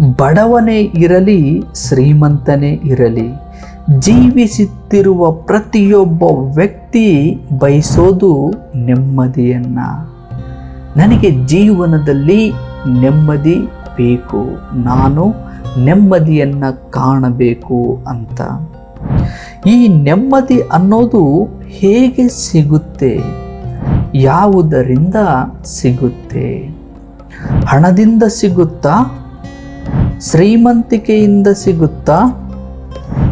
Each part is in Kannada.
ಬಡವನೇ ಇರಲಿ, ಶ್ರೀಮಂತನೇ ಇರಲಿ, ಜೀವಿಸುತ್ತಿರುವ ಪ್ರತಿಯೊಬ್ಬ ವ್ಯಕ್ತಿ ಬಯಸೋದು ನೆಮ್ಮದಿಯನ್ನ. ನನಗೆ ಜೀವನದಲ್ಲಿ ನೆಮ್ಮದಿ ಬೇಕು, ನಾನು ನೆಮ್ಮದಿಯನ್ನು ಕಾಣಬೇಕು ಅಂತ. ಈ ನೆಮ್ಮದಿ ಅನ್ನೋದು ಹೇಗೆ ಸಿಗುತ್ತೆ? ಯಾವುದರಿಂದ ಸಿಗುತ್ತೆ? ಹಣದಿಂದ ಸಿಗುತ್ತಾ? ಶ್ರೀಮಂತಿಕೆಯಿಂದ ಸಿಗುತ್ತಾ,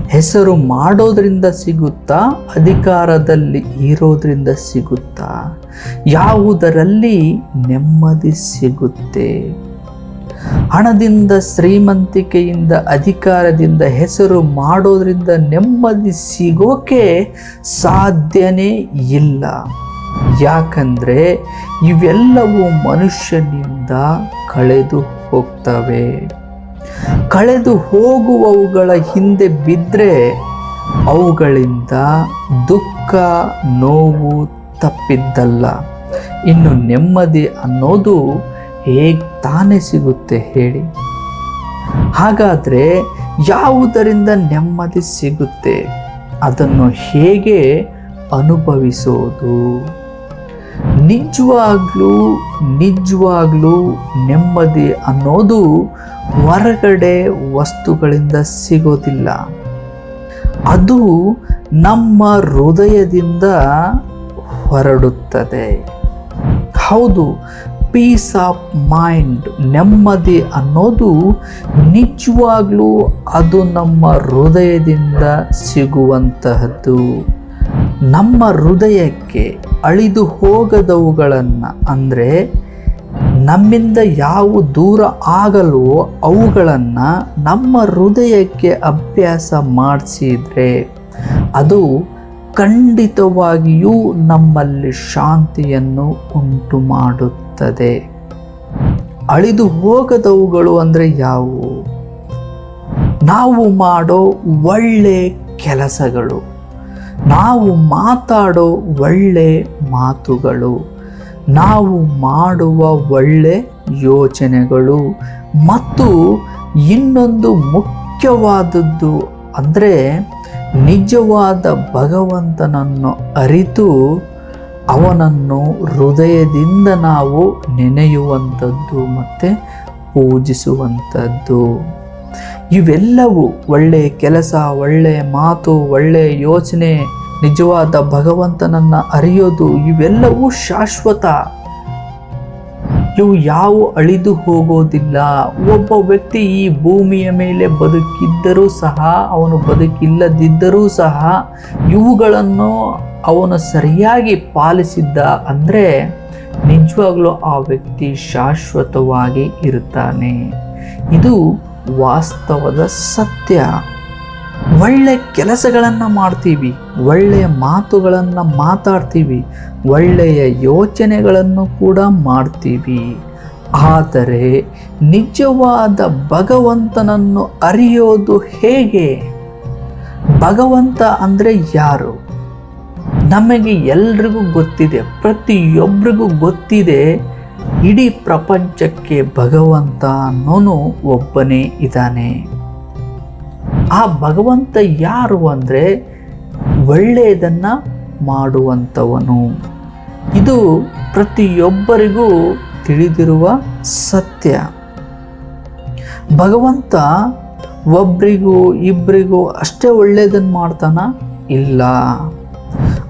ಹೆಸರು ಮಾಡೋದ್ರಿಂದ ಸಿಗುತ್ತಾ, ಅಧಿಕಾರದಲ್ಲಿ ಇರೋದ್ರಿಂದ ಸಿಗುತ್ತಾ, ಯಾವುದರಲ್ಲಿ ನೆಮ್ಮದಿ ಸಿಗುತ್ತೆ? ಹಣದಿಂದ ಶ್ರೀಮಂತಿಕೆಯಿಂದ, ಅಧಿಕಾರದಿಂದ, ಹೆಸರು ಮಾಡೋದ್ರಿಂದ ನೆಮ್ಮದಿ ಸಿಗೋಕೆ ಸಾಧ್ಯನೇ ಇಲ್ಲ. ಯಾಕಂದ್ರೆ ಇವೆಲ್ಲವೂ ಮನುಷ್ಯನಿಂದ ಕಳೆದು ಹೋಗ್ತವೆ. ಕಳೆದು ಹೋಗುವವುಗಳ ಹಿಂದೆ ಬಿದ್ದರೆ ಅವುಗಳಿಂದ ದುಃಖ, ನೋವು ತಪ್ಪಿದ್ದಲ್ಲ. ಇನ್ನು ನೆಮ್ಮದಿ ಅನ್ನೋದು ಹೇಗೆ ತಾನೇ ಸಿಗುತ್ತೆ ಹೇಳಿ. ಹಾಗಾದರೆ ಯಾವುದರಿಂದ ನೆಮ್ಮದಿ ಸಿಗುತ್ತೆ? ಅದನ್ನು ಹೇಗೆ ಅನುಭವಿಸೋದು? ನಿಜವಾಗ್ಲೂ ನಿಜವಾಗ್ಲೂ ನೆಮ್ಮದಿ ಅನ್ನೋದು ಹೊರಗಡೆ ವಸ್ತುಗಳಿಂದ ಸಿಗೋದಿಲ್ಲ. ಅದು ನಮ್ಮ ಹೃದಯದಿಂದ ಹೊರಡುತ್ತದೆ. ಹೌದು ಪೀಸ್ ಆಫ್ ಮೈಂಡ್ ನೆಮ್ಮದಿ ಅನ್ನೋದು ನಿಜವಾಗ್ಲೂ ಅದು ನಮ್ಮ ಹೃದಯದಿಂದ ಸಿಗುವಂತಹದ್ದು. ನಮ್ಮ ಹೃದಯಕ್ಕೆ ಅಳಿದು ಹೋಗದವುಗಳನ್ನು ಅಂದರೆ ನಮ್ಮಿಂದ ಯಾವ ದೂರ ಆಗಲ್ವೋ ಅವುಗಳನ್ನು ನಮ್ಮ ಹೃದಯಕ್ಕೆ ಅಭ್ಯಾಸ ಮಾಡಿಸಿದರೆ ಅದು ಖಂಡಿತವಾಗಿಯೂ ನಮ್ಮಲ್ಲಿ ಶಾಂತಿಯನ್ನು ಉಂಟು ಮಾಡುತ್ತದೆ ಅಳಿದು ಹೋಗದವುಗಳು ಅಂದರೆ ಯಾವುವು? ನಾವು ಮಾಡೋ ಒಳ್ಳೆ ಕೆಲಸಗಳು. ನಾವು ಮಾತಾಡೋ ಒಳ್ಳೆ ಮಾತುಗಳು, ನಾವು ಮಾಡುವ ಒಳ್ಳೆ ಯೋಚನೆಗಳು ಮತ್ತು ಇನ್ನೊಂದು ಮುಖ್ಯವಾದದ್ದು ಅಂದರೆ ನಿಜವಾದ ಭಗವಂತನನ್ನು ಅರಿತು ಅವನನ್ನು ಹೃದಯದಿಂದ ನಾವು ನೆನೆಯುವಂಥದ್ದು ಮತ್ತು ಪೂಜಿಸುವಂಥದ್ದು. ಇವೆಲ್ಲವೂ ಒಳ್ಳೆಯ ಕೆಲಸ ಒಳ್ಳೆಯ ಮಾತು ಒಳ್ಳೆಯ ಯೋಚನೆ, ನಿಜವಾದ ಭಗವಂತನನ್ನು ಅರಿಯೋದು ಇವೆಲ್ಲವೂ ಶಾಶ್ವತ. ಇವು ಯಾವ ಅಳಿದು ಹೋಗೋದಿಲ್ಲ. ಒಬ್ಬ ವ್ಯಕ್ತಿ ಈ ಭೂಮಿಯ ಮೇಲೆ ಬದುಕಿದ್ದರೂ ಸಹ, ಅವನು ಬದುಕಿಲ್ಲದಿದ್ದರೂ ಸಹ, ಇವುಗಳನ್ನು ಅವನು ಸರಿಯಾಗಿ ಪಾಲಿಸಿದ್ದ ಅಂದರೆ ನಿಜವಾಗ್ಲೂ ಆ ವ್ಯಕ್ತಿ ಶಾಶ್ವತವಾಗಿ ಇರುತ್ತಾನೆ. ಇದು ವಾಸ್ತವದ ಸತ್ಯ. ಒಳ್ಳೆ ಕೆಲಸಗಳನ್ನು ಮಾಡ್ತೀವಿ ಒಳ್ಳೆಯ ಮಾತುಗಳನ್ನು ಮಾತಾಡ್ತೀವಿ, ಒಳ್ಳೆಯ ಯೋಚನೆಗಳನ್ನು ಕೂಡ ಮಾಡ್ತೀವಿ. ಆದರೆ ನಿಜವಾದ ಭಗವಂತನನ್ನು ಅರಿಯೋದು ಹೇಗೆ? ಭಗವಂತ ಅಂದರೆ ಯಾರು? ನಮಗೆ ಎಲ್ರಿಗೂ ಗೊತ್ತಿದೆ ಪ್ರತಿಯೊಬ್ಬರಿಗೂ ಗೊತ್ತಿದೆ ಇಡೀ ಪ್ರಪಂಚಕ್ಕೆ ಭಗವಂತ ಅನ್ನೋನು ಒಬ್ಬನೇ ಇದ್ದಾನೆ. ಆ ಭಗವಂತ ಯಾರು ಅಂದರೆ ಒಳ್ಳೆಯದನ್ನು ಮಾಡುವಂಥವನು. ಇದು ಪ್ರತಿಯೊಬ್ಬರಿಗೂ ತಿಳಿದಿರುವ ಸತ್ಯ. ಭಗವಂತ ಒಬ್ಬರಿಗೂ ಇಬ್ಬರಿಗೂ ಅಷ್ಟೇ ಒಳ್ಳೆಯದನ್ನು ಮಾಡ್ತಾನ? ಇಲ್ಲ.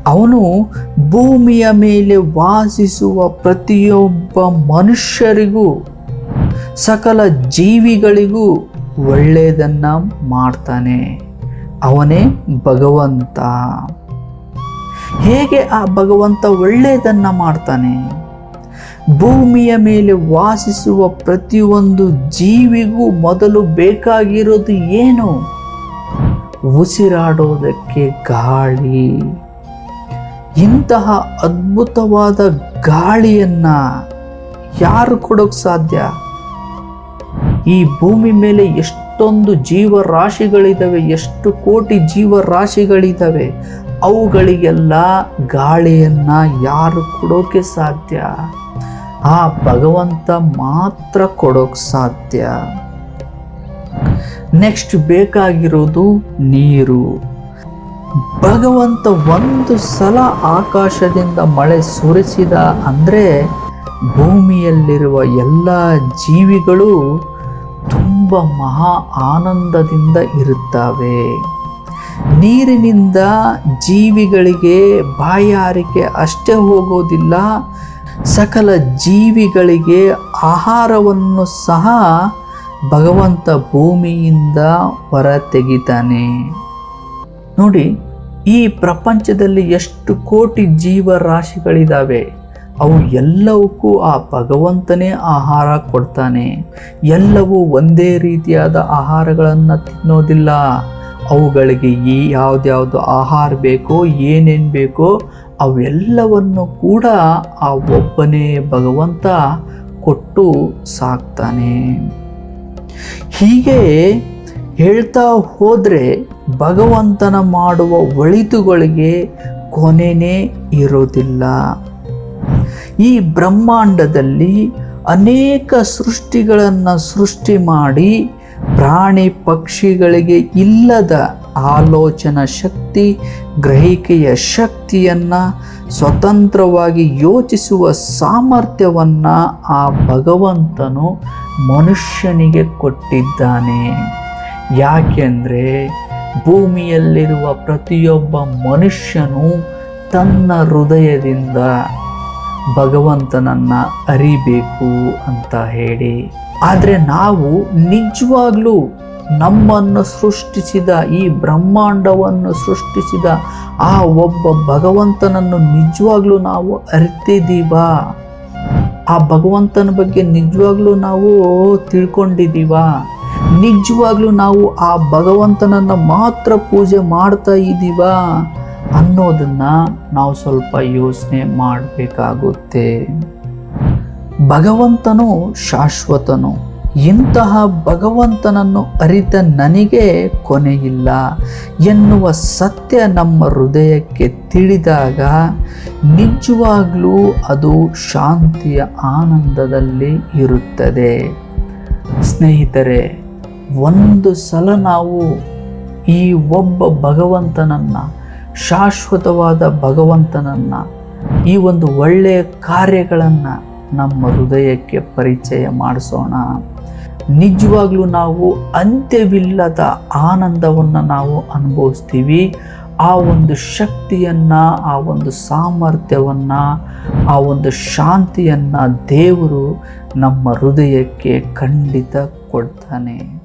ಅವನು ಭೂಮಿಯ ಮೇಲೆ ವಾಸಿಸುವ ಪ್ರತಿಯೊಬ್ಬ ಮನುಷ್ಯರಿಗೂ, ಸಕಲ ಜೀವಿಗಳಿಗೂ ಒಳ್ಳೆಯದನ್ನು ಮಾಡ್ತಾನೆ. ಅವನೇ ಭಗವಂತ. ಹೇಗೆ ಆ ಭಗವಂತ ಒಳ್ಳೆಯದನ್ನು ಮಾಡ್ತಾನೆ? ಭೂಮಿಯ ಮೇಲೆ ವಾಸಿಸುವ ಪ್ರತಿಯೊಂದು ಜೀವಿಗೂ ಮೊದಲು ಬೇಕಾಗಿರೋದು ಏನು? ಉಸಿರಾಡೋದಕ್ಕೆ ಗಾಳಿ. ಇಂತಹ ಅದ್ಭುತವಾದ ಗಾಳಿಯನ್ನ ಯಾರು ಕೊಡೋಕ್ ಸಾಧ್ಯ? ಈ ಭೂಮಿ ಮೇಲೆ ಎಷ್ಟೊಂದು ಜೀವರಾಶಿಗಳಿದ್ದಾವೆ ಎಷ್ಟು ಕೋಟಿ ಜೀವರಾಶಿಗಳಿದ್ದಾವೆ ಅವುಗಳಿಗೆಲ್ಲ ಗಾಳಿಯನ್ನ ಯಾರು ಕೊಡೋಕೆ ಸಾಧ್ಯ? ಆ ಭಗವಂತ ಮಾತ್ರ ಕೊಡೋಕೆ ಸಾಧ್ಯ. ನೆಕ್ಸ್ಟ್ ಬೇಕಾಗಿರೋದು ನೀರು. ಭಗವಂತ ಒಂದು ಸಲ ಆಕಾಶದಿಂದ ಮಳೆ ಸುರಿಸಿದ ಅಂದರೆ ಭೂಮಿಯಲ್ಲಿರುವ ಎಲ್ಲ ಜೀವಿಗಳು ತುಂಬ ಮಹಾ ಆನಂದದಿಂದ ಇರುತ್ತವೆ. ನೀರಿನಿಂದ ಜೀವಿಗಳಿಗೆ ಬಾಯಾರಿಕೆ ಅಷ್ಟೇ ಹೋಗೋದಿಲ್ಲ, ಸಕಲ ಜೀವಿಗಳಿಗೆ ಆಹಾರವನ್ನು ಸಹ ಭಗವಂತ ಭೂಮಿಯಿಂದ ಹೊರ ತೆಗಿತಾನೆ. ನೋಡಿ, ಈ ಪ್ರಪಂಚದಲ್ಲಿ ಎಷ್ಟು ಕೋಟಿ ಜೀವರಾಶಿಗಳಿದ್ದಾವೆ ಅವು ಎಲ್ಲವಕ್ಕೂ ಆ ಭಗವಂತನೇ ಆಹಾರ ಕೊಡ್ತಾನೆ. ಎಲ್ಲವೂ ಒಂದೇ ರೀತಿಯಾದ ಆಹಾರಗಳನ್ನು ತಿನ್ನೋದಿಲ್ಲ. ಅವುಗಳಿಗೆ ಈ ಯಾವುದ್ಯಾವುದು ಆಹಾರ ಬೇಕೋ, ಏನೇನು ಬೇಕೋ, ಅವೆಲ್ಲವನ್ನು ಕೂಡ ಆ ಒಬ್ಬನೇ ಭಗವಂತ ಕೊಟ್ಟು ಸಾಕ್ತಾನೆ. ಹೀಗೆ ಹೇಳ್ತಾ ಹೋದರೆ ಭಗವಂತನ ಮಾಡುವ ಒಳಿತುಗಳಿಗೆ ಕೊನೆನೇ ಇರೋದಿಲ್ಲ ಈ ಬ್ರಹ್ಮಾಂಡದಲ್ಲಿ ಅನೇಕ ಸೃಷ್ಟಿಗಳನ್ನು ಸೃಷ್ಟಿ ಮಾಡಿ ಪ್ರಾಣಿ ಪಕ್ಷಿಗಳಿಗೆ ಇಲ್ಲದ ಆಲೋಚನಾ ಶಕ್ತಿ, ಗ್ರಹಿಕೆಯ ಶಕ್ತಿಯನ್ನು ಸ್ವತಂತ್ರವಾಗಿ ಯೋಚಿಸುವ ಸಾಮರ್ಥ್ಯವನ್ನು ಆ ಭಗವಂತನು ಮನುಷ್ಯನಿಗೆ ಕೊಟ್ಟಿದ್ದಾನೆ. ಯಾಕೆಂದರೆ ಭೂಮಿಯಲ್ಲಿರುವ ಪ್ರತಿಯೊಬ್ಬ ಮನುಷ್ಯನು ತನ್ನ ಹೃದಯದಿಂದ ಭಗವಂತನನ್ನು ಅರಿಬೇಕು ಅಂತ ಹೇಳಿ. ಆದರೆ ನಾವು ನಿಜವಾಗ್ಲೂ ನಮ್ಮನ್ನು ಸೃಷ್ಟಿಸಿದ, ಈ ಬ್ರಹ್ಮಾಂಡವನ್ನು ಸೃಷ್ಟಿಸಿದ ಆ ಒಬ್ಬ ಭಗವಂತನನ್ನು ನಿಜವಾಗ್ಲೂ ನಾವು ಅರಿತಿದ್ದೀವಾ? ಆ ಭಗವಂತನ ಬಗ್ಗೆ ನಿಜವಾಗ್ಲೂ ನಾವು ತಿಳ್ಕೊಂಡಿದ್ದೀವಾ? ನಿಜವಾಗ್ಲೂ ನಾವು ಆ ಭಗವಂತನನ್ನು ಮಾತ್ರ ಪೂಜೆ ಮಾಡ್ತಾ ಇದ್ದೀವಾ ಅನ್ನೋದನ್ನ ನಾವು ಸ್ವಲ್ಪ ಯೋಚನೆ ಮಾಡಬೇಕಾಗುತ್ತೆ. ಭಗವಂತನು ಶಾಶ್ವತನು. ಇಂತಹ ಭಗವಂತನನ್ನು ಅರಿತ ನನಗೆ ಕೊನೆಯಿಲ್ಲ ಎನ್ನುವ ಸತ್ಯ ನಮ್ಮ ಹೃದಯಕ್ಕೆ ತಿಳಿದಾಗ ನಿಜವಾಗ್ಲೂ ಅದು ಶಾಂತಿಯ ಆನಂದದಲ್ಲಿ ಇರುತ್ತದೆ. ಸ್ನೇಹಿತರೆ ಒಂದು ಸಲ ನಾವು ಈ ಒಬ್ಬ ಭಗವಂತನನ್ನು, ಶಾಶ್ವತವಾದ ಭಗವಂತನನ್ನು, ಈ ಒಂದು ಒಳ್ಳೆಯ ಕಾರ್ಯಗಳನ್ನು ನಮ್ಮ ಹೃದಯಕ್ಕೆ ಪರಿಚಯ ಮಾಡಿಸೋಣ. ನಿಜವಾಗ್ಲೂ ನಾವು ಅಂತ್ಯವಿಲ್ಲದ ಆನಂದವನ್ನು ನಾವು ಅನುಭವಿಸ್ತೀವಿ. ಆ ಒಂದು ಶಕ್ತಿಯನ್ನು, ಆ ಒಂದು ಸಾಮರ್ಥ್ಯವನ್ನು, ಆ ಒಂದು ಶಾಂತಿಯನ್ನು ದೇವರು ನಮ್ಮ ಹೃದಯಕ್ಕೆ ಖಂಡಿತ ಕೊಡ್ತಾನೆ.